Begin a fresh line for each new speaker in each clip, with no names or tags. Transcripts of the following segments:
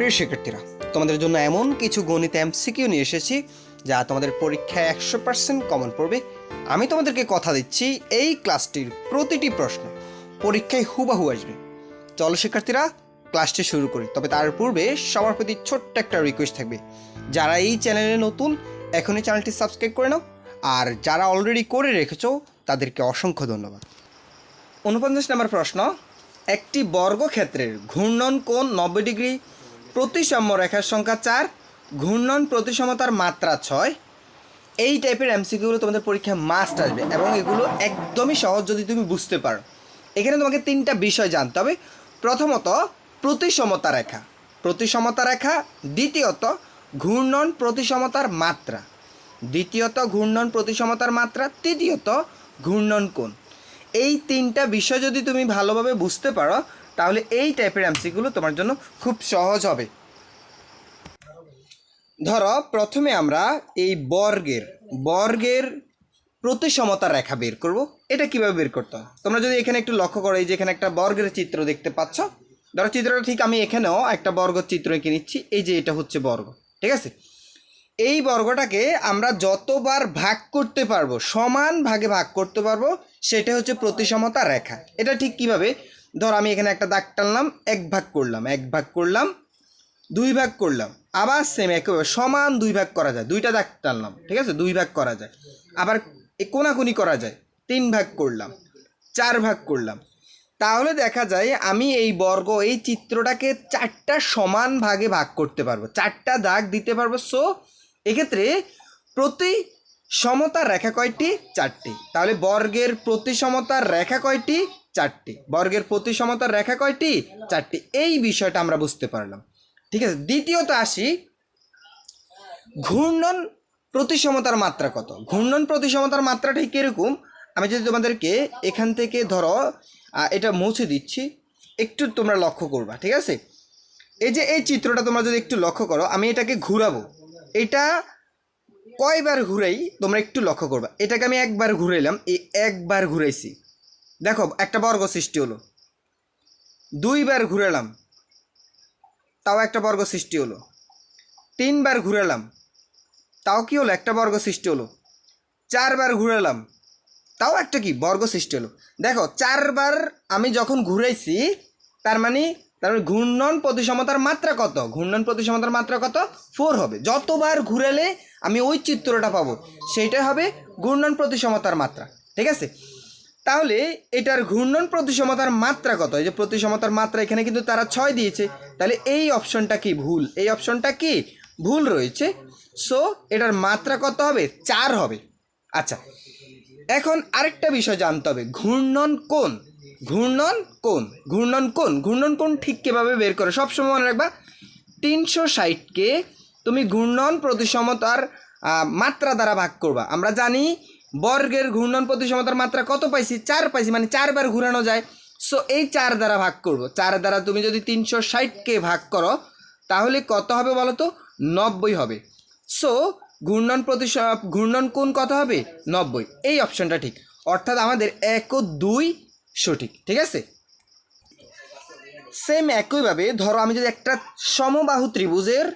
প্রিয় শিক্ষার্থীরা, তোমাদের জন্য এমন কিছু গণিত এমসিকিউ নিয়ে এসেছি যা তোমাদের পরীক্ষায় একশো পার্সেন্ট কমন পড়বে। আমি তোমাদেরকে কথা দিচ্ছি এই ক্লাসটির প্রতিটি প্রশ্ন। পরীক্ষায় হুবাহু আসবে। চলো শিক্ষার্থীরা, ক্লাসটি শুরু করি। তবে তার পূর্বে সবার প্রতি ছোট্ট একটা রিকোয়েস্ট থাকবে। যারা এই চ্যানেলে নতুন, এখনই চ্যানেলটি সাবস্ক্রাইব করে নাও। আর যারা অলরেডি করে রেখেছ, তাদেরকে অসংখ্য ধন্যবাদ। উনপঞ্চাশ নম্বর প্রশ্ন, একটি বর্গক্ষেত্রের ঘূর্ণন কোণ নব্বই ডিগ্রি প্রতিসাম্য রেখার সংখ্যা চার, ঘূর্ণন প্রতিসমতার মাত্রা ছয়। এই টাইপের এমসিকিউগুলো তোমাদের পরীক্ষায় মাস্ট আসবে এবং এগুলো একদমই সহজ যদি তুমি বুঝতে পারো। এখানে তোমাকে তিনটা বিষয় জানতে হবে। প্রথমত, প্রতিসমতা রেখা। প্রতিসমতা রেখা, দ্বিতীয়ত, ঘূর্ণন প্রতিসমতার মাত্রা। দ্বিতীয়ত, ঘূর্ণন প্রতিসমতার মাত্রা, তৃতীয়ত, ঘূর্ণন কোণ। এই তিনটা বিষয় যদি তুমি ভালোভাবে বুঝতে পারো তাহলে এই টাইপের এমসিগুলো তোমার জন্য খুব সহজ হবে। ধরো, প্রথমে আমরা এই বর্গের বর্গের প্রতিসমতা রেখা বের করব। এটা কীভাবে বের করতে হয়? তোমরা যদি এখানে একটু লক্ষ্য করো, এই যে এখানে একটা বর্গের চিত্র দেখতে পাচ্ছ। ধরো, চিত্রটা ঠিক আমি এখানেও একটা বর্গ চিত্র এঁকে নিচ্ছি। এই যে এটা হচ্ছে বর্গ, ঠিক আছে? এই বর্গটাকে আমরা যতবার ভাগ করতে পারব, সমান ভাগে ভাগ করতে পারব, সেটা হচ্ছে প্রতিসমতা রেখা। এটা ঠিক কীভাবে? ধর আমি এখানে একটা দাগ টানলাম, এক ভাগ করলাম, এক ভাগ করলাম, দুই ভাগ করলাম। আবার সেম একইভাবে সমান দুই ভাগ করা যায়। দুইটা দাগ টানলাম, ঠিক আছে? দুই ভাগ করা যায়। আবার কোনাকুনি করা যায়। তিন ভাগ করলাম, চার ভাগ করলাম। তাহলে দেখা যায় আমি এই বর্গ, এই চিত্রটাকে চারটা সমান ভাগে ভাগ করতে পারব। চারটা দাগ দিতে পারব। সো এক্ষেত্রে প্রতি সমতার রেখা কয়টি? চারটি। তাহলে বর্গের প্রতি সমতার রেখা কয়টি? চারটি। বর্গের প্রতি সমতার রেখা কয়টি? চারটি। এই বিষয়টা আমরা বুঝতে পারলাম। ঠিক আছে, দ্বিতীয়ত আসি, ঘূর্ণন প্রতিসমতার মাত্রা কত? ঘূর্ণন প্রতিসমতার মাত্রা ঠিক এরকম আমি যদি তোমাদেরকে এখান থেকে ধরো এটা মুছে দিচ্ছি, একটু তোমরা লক্ষ্য করবা, ঠিক আছে? এই যে এই চিত্রটা তোমরা যদি একটু লক্ষ্য করো, আমি এটাকে ঘুরাবো। এটা কয়বার ঘুরাই, তোমরা একটু লক্ষ্য করবা। এটাকে আমি একবার ঘুরাইলাম, এই একবার ঘুরাইছি। দেখো, একটা বর্গ সৃষ্টি হলো। দুইবার ঘুরেলাম, তাও একটা বর্গ সৃষ্টি হলো। তিনবার ঘুরেলাম, তাও কি হলো, একটা বর্গ সৃষ্টি হলো। চারবার ঘুরেলাম, তাও একটা কি, বর্গ সৃষ্টি হলো। দেখো, চারবার আমি যখন ঘুরেছি, তার মানে তার মানে ঘূর্ণন প্রতিসমতার মাত্রা কত? ঘূর্ণন প্রতিসমতার মাত্রা কত? ফোর হবে। যতবার ঘুরালে আমি ওই চিত্রটা পাবো, সেইটাই হবে ঘূর্ণন প্রতিসমতার মাত্রা, ঠিক আছে? তাহলে এটার ঘূর্ণন প্রতিসমতার মাত্রা কত? এই যে প্রতিসমতার মাত্রা এখানে কিন্তু তারা ছয় দিয়েছে। তাহলে এই অপশনটা কি ভুল? এই অপশনটা কি? ভুল রয়েছে। সো এটার মাত্রা কত হবে? চার হবে। আচ্ছা এখন আরেকটা বিষয় জানতে হবে। ঘূর্ণন কোন ঘূর্ণন কোন ঘূর্ণন কোন ঘূর্ণন কোন ঠিক কীভাবে বের করে? সবসময় মনে রাখবা, তিনশো ষাটকে তুমি ঘূর্ণন প্রতিসমতার মাত্রা দ্বারা ভাগ করবা। আমরা জানি বর্গের ঘূর্ণন প্রতিসমতার মাত্রা কত পাইছি? চার পাইছি মানে চারবার ঘুরানো যায়। সো এই চার দ্বারা ভাগ করব। চার দ্বারা তুমি যদি তিনশো ষাটকে ভাগ করো, তাহলে কত হবে বলো তো নব্বই হবে। সো ঘূর্ণন প্রতি ঘূর্ণন কোন কত হবে? নব্বই। এই অপশনটা ঠিক। অর্থাৎ আমাদের এক ও দুই সঠিক, ঠিক আছে? সেম একইভাবে, ধরো আমি যদি একটা সমবাহু ত্রিভুজের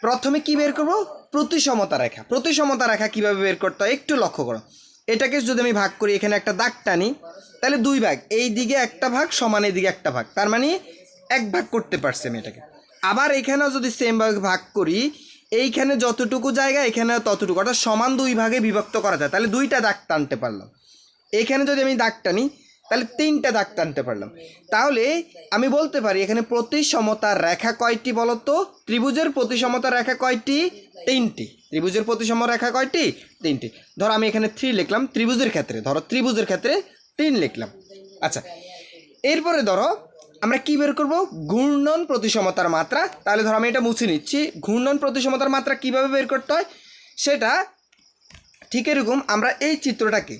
প্রথমে কি বের করব? প্রতিসমতা রেখা। প্রতিসমতা রেখা কীভাবে বের করতে হয় একটু লক্ষ্য করো। এটাকে যদি আমি ভাগ করি, এখানে একটা দাগ টানি, তাহলে দুই ভাগ। এই দিকে একটা ভাগ সমান দিকে একটা ভাগ। তার মানে এক ভাগ করতে পারছি আমি এটাকে। আবার এখানেও যদি সেম ভাগ ভাগ করি, এইখানে যতটুকু জায়গা, এখানে ততটুকু। অর্থাৎ সমান দুই ভাগে বিভক্ত করা যায়। তাহলে দুইটা দাগ টানতে পারলাম। এখানে যদি আমি দাগ টানি তাহলে তিনটা দাগ টানতে পারলাম। তাহলে আমি বলতে পারি, এখানে প্রতি সমতার রেখা কয়টি বলতো? ত্রিভুজের প্রতি সমতার রেখা কয়টি? তিনটি। ত্রিভুজের প্রতিসম রেখা কয়টি? তিনটি। ধরো আমি এখানে থ্রি লিখলাম, ত্রিভুজের ক্ষেত্রে। ধরো ত্রিভুজের ক্ষেত্রে তিন লিখলাম। আচ্ছা এরপরে ধরো আমরা কি বের করব? ঘূর্ণন প্রতিসমতার মাত্রা। তাহলে ধরো আমি এটা মুছে নিচ্ছি। ঘূর্ণন প্রতিসমতার মাত্রা কীভাবে বের করতে হয়? সেটা ঠিক এরকম, আমরা এই চিত্রটাকে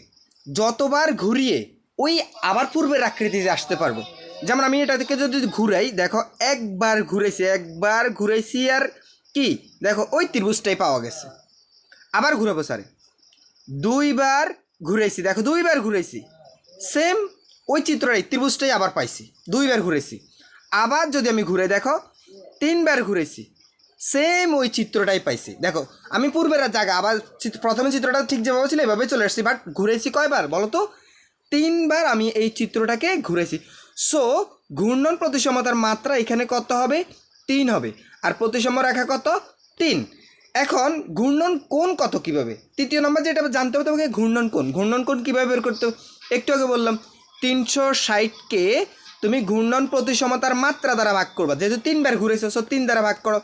যতবার ঘুরিয়ে ওই আবার পূর্বের আকৃতিতে আসতে পারব। যেমন আমি এটা থেকে যদি ঘুরাই, দেখো, একবার ঘুরেছি একবার ঘুরেছি আর কি? দেখো, ওই ত্রিভুজটাই পাওয়া গেছে। আবার ঘুরাবো স্যারে দুইবার ঘুরেছি দেখো, দুইবার ঘুরেছি সেম ওই চিত্রটাই, ত্রিভুজটাই আবার পাইছি। দুইবার ঘুরেছি আবার যদি আমি ঘুরে দেখো, তিনবার ঘুরেছি সেম ওই চিত্রটাই পাইছি। দেখো, আমি পূর্বের জায়গা, আবার প্রথমে চিত্রটা ঠিক যেভাবে ছিল এভাবে চলে আসছি বাট ঘুরেছি কয়বার বলো তো? তিনবার আমি এই চিত্রটাকে ঘুরেছি। সো ঘূর্ণন প্রতিসমতার মাত্রা এখানে কত হবে? তিন হবে। আর প্রতিসম রেখা কত? তিন। এখন, ঘূর্ণন কোণ কত কীভাবে? তৃতীয় নম্বর যেটা জানতে হবে তোমাকে, ঘূর্ণন কোণ। ঘূর্ণন কোণ কীভাবে বের করতে? একটু আগে বললাম, তিনশো ষাটকে তুমি ঘূর্ণন প্রতিসমতার মাত্রা দ্বারা ভাগ করবা। যেহেতু তিনবার ঘুরেছো সো তিন দ্বারা ভাগ করো।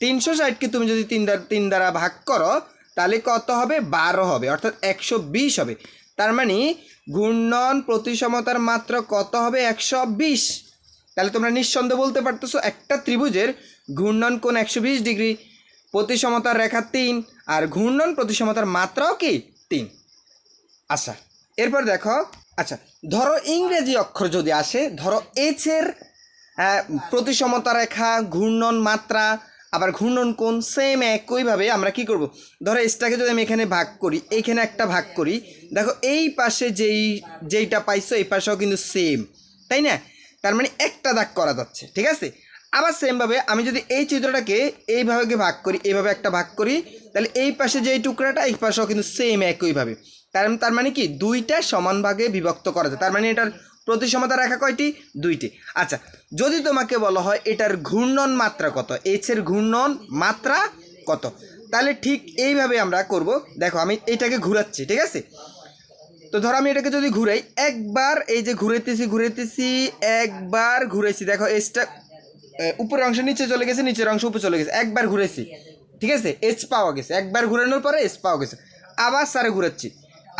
তিনশো ষাটকে তুমি যদি তিন দ্বারা তিন দ্বারা ভাগ করো, তাহলে কত হবে? বারো হবে। অর্থাৎ একশো বিশ হবে। তার মানে ঘূর্ণন প্রতিসমতার মাত্রা কত হবে? একশো বিশ। তাহলে তোমরা নিঃসন্দেহ বলতে পারতেছো একটা ত্রিভুজের ঘূর্ণন কোণ একশো বিশ ডিগ্রি, প্রতিসমতার রেখা তিন, আর ঘূর্ণন প্রতিসমতার মাত্রাও কি? তিন। আচ্ছা এরপর দেখো আচ্ছা ধরো ইংরেজি অক্ষর যদি আসে, ধরো এইচের প্রতিসমতা রেখা ঘূর্ণন মাত্রা আবার ঘূর্ণন কোণ সেম একইভাবে আমরা কি করব? ধরো এসটাকে যদি আমি এখানে ভাগ করি এইখানে একটা ভাগ করি, দেখো এই পাশে যেই, যেইটা পাইছো এই পাশেও কিন্তু সেম তাই না? তার মানে একটা দাগ করা যাচ্ছে, ঠিক আছে? আবার সেমভাবে আমি যদি এই চিত্রটাকে এইভাবে ভাগ করি এইভাবে একটা ভাগ করি, তাহলে এই পাশে যেই টুকরাটা, এই পাশেও কিন্তু সেম একইভাবে তার তার মানে কি? দুইটা সমান ভাগে বিভক্ত করা যায়। তার মানে এটার প্রতিসমতা রেখা কয়টি? দুইটি। আচ্ছা যদি তোমাকে বলা হয় এটার ঘূর্ণন মাত্রা কত? এইচের ঘূর্ণন মাত্রা কত? তাহলে ঠিক এইভাবে আমরা করব। দেখো, আমি এটাকে ঘুরাচ্ছি, ঠিক আছে? তো ধরো আমি এটাকে যদি ঘুরাই, একবার এই যে ঘুরেতেছি ঘুরেতেছি একবার ঘুরেছি দেখো এসটা উপরের অংশ নিচে চলে গেছে, নিচের অংশ উপরে চলে গেছে, একবার ঘুরেছি ঠিক আছে? এস পাওয়া গেছে, একবার ঘুরানোর পরে এস পাওয়া গেছে। আবার সারে ঘুরাচ্ছি,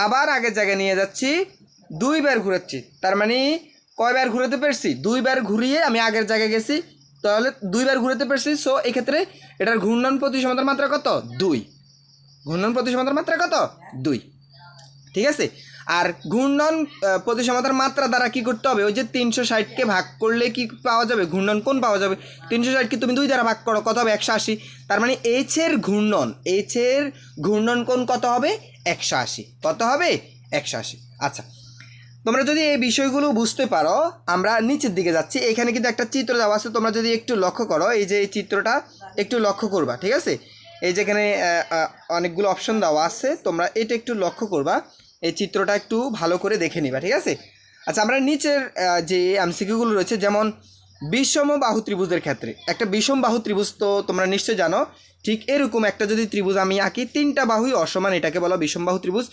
আবার আগের জায়গায় নিয়ে যাচ্ছি দুইবার ঘুরাচ্ছি তার মানে কয়বার ঘুরাতে পারছি? দুইবার ঘুরিয়ে আমি আগের জায়গায় গেছি। তাহলে দুইবার ঘুরাতে পারছি সো এক্ষেত্রে এটার ঘূর্ণন প্রতিসমতার মাত্রা কত? দুই। ঘূর্ণন প্রতিসমতার মাত্রা কত? দুই। ঠিক আছে? আর ঘূর্ণন প্রতিসমতার মাত্রা দ্বারা কি করতে হবে? ওই যে তিনশো ষাটকে ভাগ করলে কি পাওয়া যাবে? ঘূর্ণন কোন পাওয়া যাবে? তিনশো ষাটকে তুমি দুই দ্বারা ভাগ করো, কত হবে? একশো আশি। তার মানে এইচের ঘূর্ণন এইচের ঘূর্ণন কোন কত হবে? একশো আশি। কত হবে? একশো আশি। আচ্ছা তোমরা যদি এই বিষয়গুলো বুঝতে পারো, আমরা নিচের দিকে যাচ্ছি। এখানে কিন্তু একটা চিত্র দেওয়া আছে, তোমরা যদি একটু লক্ষ্য করো, এই যে এই চিত্রটা একটু লক্ষ্য করবা, ঠিক আছে? এই যেখানে অনেকগুলো অপশন দেওয়া আছে, তোমরা এটা একটু লক্ষ্য করবা। এই চিত্রটা একটু ভালো করে দেখে নিবা, ঠিক আছে? আচ্ছা আমরা নিচের যে এমসিকিউগুলো রয়েছে, যেমন বিষম বাহু ত্রিভুজের ক্ষেত্রে। একটা বিষম বাহু ত্রিভুজ তো তোমরা নিশ্চয় জানো। ঠিক এরকম একটা যদি ত্রিভুজ আমি আঁকি, তিনটা বাহুই অসমান, এটাকে বলা বিষম বাহু ত্রিভুজ।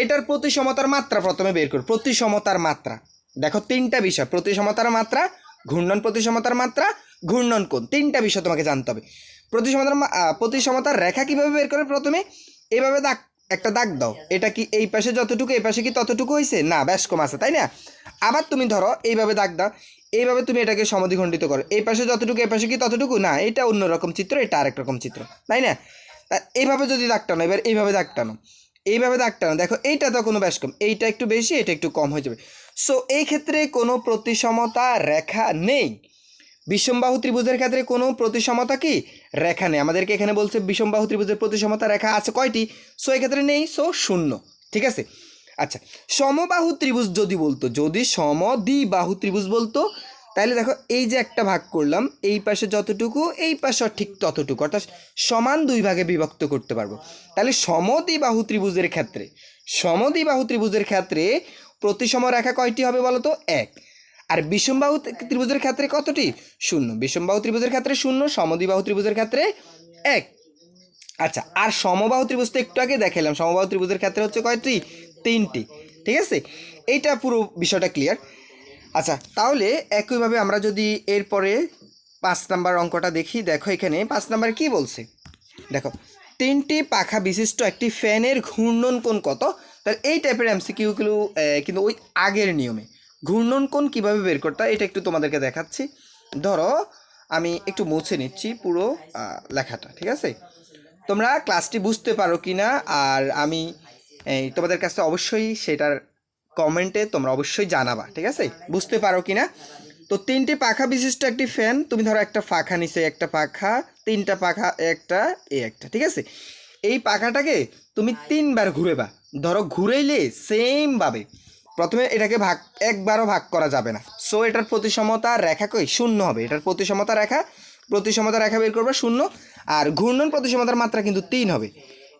এটার প্রতিসমতার মাত্রা প্রথমে বের কর। প্রতিসমতার মাত্রা। দেখো তিনটা বিষয়। প্রতিসমতার মাত্রা, ঘূর্ণন প্রতিসমতার মাত্রা, ঘূর্ণন কোণ। তিনটা বিষয় তোমাকে জানতে হবে। প্রতিসমতার প্রতিসমতার রেখা কীভাবে বের করে প্রথমে? এইভাবে দাগ, একটা দাগ দাও। এটা কি এই পাশে যতটুকু, এই পাশে কি ততটুকু হয়েছে না বেশ কম আছে, তাই না? আবার তুমি ধরো, এইভাবে দাগ দাও। এইভাবে তুমি এটাকে সমদ্বিখণ্ডিত করো। এই পাশে যতটুকু, এই পাশে কি ততটুকু? না, এটা অন্যরকম চিত্র, এটা আরেক রকম চিত্র, তাই না? এইভাবে যদি দাগ টানো এবার এইভাবে দাগ টানো এইভাবে দাগ টানো। দেখো, এইটা তো কোনো বেশ কম। এইটা একটু বেশি, এটা একটু কম হয়ে যাবে। সো এই ক্ষেত্রে কোনো প্রতিসমতা, রেখা নেই। বিষমবাহু ত্রিভুজের ক্ষেত্রে কোনো প্রতিসমতা কি? রেখা নেই। আমাদেরকে এখানে বলছে বিষমবাহু ত্রিভুজের প্রতিসমতা, রেখা আছে কয়টি? সো এক্ষেত্রে নেই। সো শূন্য। ঠিক আছে? আচ্ছা সমবাহু ত্রিভুজ যদি বলতো, যদি সমদ্বিবাহু ত্রিভুজ বলতো তাহলে দেখো, এই যে একটা ভাগ করলাম, এই পাশে যতটুকু, এই পাশে ঠিক ততটুকু, অর্থাৎ সমান দুই ভাগে বিভক্ত করতে পারব। তাহলে সমদ্বিবাহু ত্রিভুজের ক্ষেত্রে, সমদ্বিবাহু ত্রিভুজের ক্ষেত্রে প্রতিসম রেখা কয়টি হবে বলো তো? এক। আর বিষমবাহু ত্রিভুজের ক্ষেত্রে কতটি? শূন্য। বিষমবাহু ত্রিভুজের ক্ষেত্রে শূন্য, সমদ্বিবাহু ত্রিভুজের ক্ষেত্রে এক। আচ্ছা আর সমবাহু ত্রিভুজ তো একটু আগে দেখালাম সমবাহু ত্রিভুজের ক্ষেত্রে হচ্ছে কয়টি? তিনটি। ঠিক আছে? এইটা পুরো বিষয়টা ক্লিয়ার আচ্ছা তাহলে একইভাবে আমরা যদি এরপরে পাঁচ নাম্বার অঙ্কটা দেখি, দেখো এখানে পাঁচ নাম্বার কি বলছে? দেখো, তিনটি পাখা বিশিষ্ট একটি ফ্যানের ঘূর্ণন কোণ কত? তাহলে এই টাইপের এমসি এমসিকিউগুলো কিন্তু ওই আগের নিয়মে। ঘূর্ণন কোণ কীভাবে বের করতে এটা একটু তোমাদেরকে দেখাচ্ছি। ধরো, আমি একটু মুছে নিচ্ছি পুরো লেখাটা, ঠিক আছে? তোমরা ক্লাসটি বুঝতে পারো কি না আর আমি তোমাদের কাছে অবশ্যই সেটার কমেন্টে তোমরা অবশ্যই জানাবা, ঠিক আছে? বুঝতে পারো কি না তো তিনটি পাখা, বিশিষ্ট একটি ফ্যান, তুমি ধরো একটা পাখা নিচে, একটা পাখা, তিনটা পাখা, একটা, এ একটা, ঠিক আছে? এই পাখাটাকে তুমি তিনবার ঘুরেবা। ধরো ঘুরেইলে সেমভাবে। প্রথমে এটাকে ভাগ, একবারও ভাগ করা যাবে না। সো এটার প্রতিসমতা রেখা কই? শূন্য হবে। এটার প্রতিসমতা রেখা প্রতিসমতা রেখা বের করবা শূন্য। আর ঘূর্ণন প্রতিসমতার মাত্রা কিন্তু তিন হবে।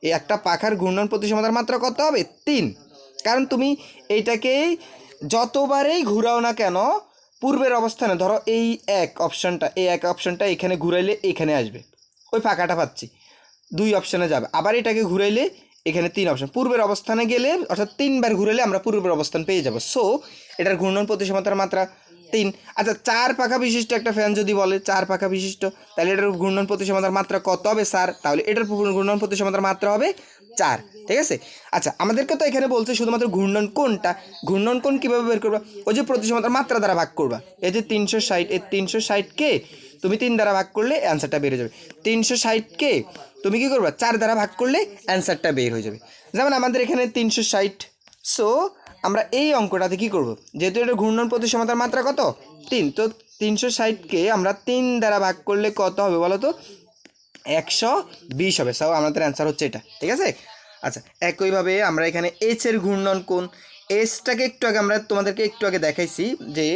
এই একটা পাখার ঘূর্ণন প্রতিসমতার মাত্রা কত হবে? তিন। কারণ তুমি এইটাকেই যতবারেই ঘুরাও না কেন, পূর্বের অবস্থানে, ধরো এই এক অপশানটা এই এক অপশানটা এখানে ঘুরাইলে এখানে আসবে। ওই ফাঁকাটা পাচ্ছি। দুই অপশানে যাবে। আবার এটাকে ঘুরাইলে এখানে তিন অপশান পূর্বের অবস্থানে গেলে, অর্থাৎ তিনবার ঘুরাইলে আমরা পূর্বের অবস্থান পেয়ে যাব। সো এটার ঘূর্ণন প্রতিসমতার মাত্রা তিন। আচ্ছা চার পাখা বিশিষ্ট একটা ফ্যান যদি বলে, চার পাখা বিশিষ্ট, তাহলে এটার ঘূর্ণন প্রতিসমতার মাত্রা কত হবে, স্যার? তাহলে এটার ঘূর্ণন প্রতিসমতার মাত্রা হবে চার, ঠিক আছে? আচ্ছা আমাদেরকে তো এখানে বলছে শুধুমাত্র ঘূর্ণন কোনটা ঘূর্ণন কোন কীভাবে বের করবা? ওই যে প্রতিসমতার মাত্রা দ্বারা ভাগ করবা। এই যে তিনশো ষাট, এই তিনশো ষাটকে তুমি তিন দ্বারা ভাগ করলে অ্যান্সারটা বেড়ে যাবে। তিনশো ষাটকে তুমি কী করবা? চার দ্বারা ভাগ করলে অ্যান্সারটা বের হয়ে যাবে। যেমন আমাদের এখানে তিনশো ষাট, সো আমরা এই অঙ্কটাতে কী করব? যেহেতু এটা ঘূর্ণন প্রতিসমতার মাত্রা কত? তিন, তো তিনশো ষাটকে আমরা তিন দ্বারা ভাগ করলে কত হবে বলো তো? একশো বিশ হবে। সব আমাদের অ্যান্সার হচ্ছে এটা। ঠিক আছে? আচ্ছা একইভাবে আমরা এখানে এর ঘূর্ণন কোণ এসটাকে একটু আগে আমরা তোমাদেরকে একটু আগে দেখাইছি যে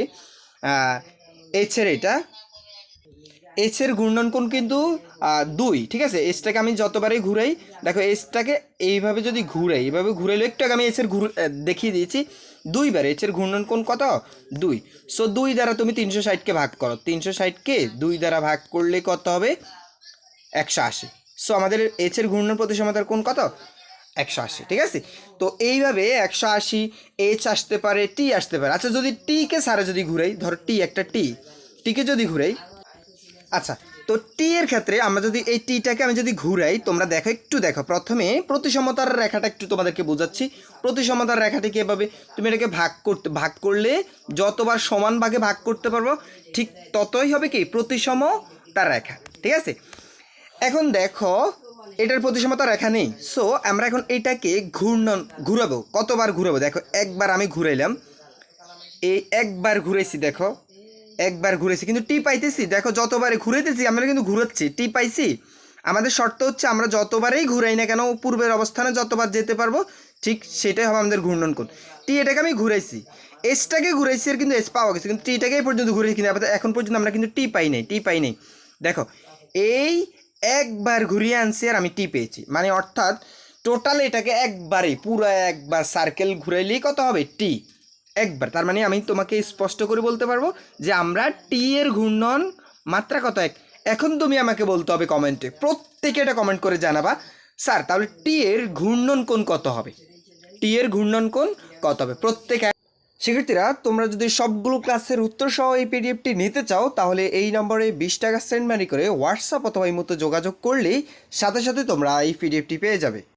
এর এটা এর ঘূর্ণন কোণ কিন্তু দুই, ঠিক আছে? এসটাকে আমি যতবারই ঘুরাই, দেখো এসটাকে এইভাবে যদি ঘুরাই, এইভাবে ঘুরাইলে একটু আগে আমি এসের ঘুর দেখিয়ে দিয়েছি, দুইবার এর ঘূর্ণন কোণ কত? দুই। সো দুই দ্বারা তুমি তিনশো ষাটকে ভাগ করো। তিনশো ষাটকে দুই দ্বারা ভাগ করলে কত হবে? একশো আশি। সো আমাদের এইচের ঘূর্ণন প্রতিসমতার কোণ কত? একশো আশি, ঠিক আছে? তো এইভাবে একশো আশি এইচ আসতে পারে টি আসতে পারে। আচ্ছা যদি টিকে সারা যদি ঘুরাই, ধরো টি একটা টি টিকে যদি ঘুরাই আচ্ছা তো টি এর ক্ষেত্রে আমরা যদি এই টিটাকে আমি যদি ঘুরাই, তোমরা দেখো, একটু দেখো। প্রথমে প্রতিসমতার রেখাটা একটু তোমাদেরকে বোঝাচ্ছি। প্রতিসমতার রেখাটি কীভাবে তুমি এটাকে ভাগ করতে, ভাগ করলে যতবার সমান ভাগে ভাগ করতে পারব, ঠিক ততই হবে কি? প্রতিসমতার রেখা, ঠিক আছে? এখন দেখো, এটার প্রতিসমতা রেখা নেই। সো আমরা এখন এটাকে ঘূর্ণন, ঘুরাবো। কতবার ঘুরাবো? দেখো, একবার আমি ঘুরাইলাম। এই একবার ঘুরেছি দেখো। একবার ঘুরেছি কিন্তু টি পাইতেছি। দেখো যতবারে ঘুরাইতেছি, আমরা কিন্তু ঘুরাচ্ছি। টি পাইছি। আমাদের শর্ত হচ্ছে, আমরা যতবারেই ঘুরাই না কেন, পূর্বের অবস্থানে যতবার যেতে পারব, ঠিক সেটাই হবে আমাদের ঘূর্ণন কোণ। টি এটাকে আমি ঘুরাইছি। এসটাকে ঘুরাইছি আর কিন্তু এস পাওয়া গেছে। কিন্তু টিটাকে পর্যন্ত ঘুরেছি কিন্তু এখন পর্যন্ত আমরা কিন্তু টি পাই নাই, টি পাই নাই। দেখো, এই একবার ঘুরিয়ে আনছি আর আমি টি পেয়েছি মানে অর্থাৎ টোটাল এটাকে একবারে পুরো একবার সার্কেল ঘুরাইলেই কত হবে? টি একবার। তার মানে আমি তোমাকে স্পষ্ট করে বলতে পারব যে আমরা টি এর ঘূর্ণন মাত্রা কত এক? এখন তুমি আমাকে বলতে হবে কমেন্টে প্রত্যেকে এটা কমেন্ট করে জানাবা। স্যার তাহলে টি এর ঘূর্ণন কোণ কত হবে? টি এর ঘূর্ণন কোণ কত হবে? প্রত্যেক শিক্ষার্থীরা, তোমরা যদি সবগুলো ক্লাসের উত্তর সহ এই পিডিএফটি নিতে চাও, তাহলে এই নম্বরে বিশ টাকা সেন্ড মানি করে হোয়াটসঅ্যাপ অথবা এই মতো যোগাযোগ করলেই সাথে সাথে তোমরা এই পিডিএফটি পেয়ে যাবে।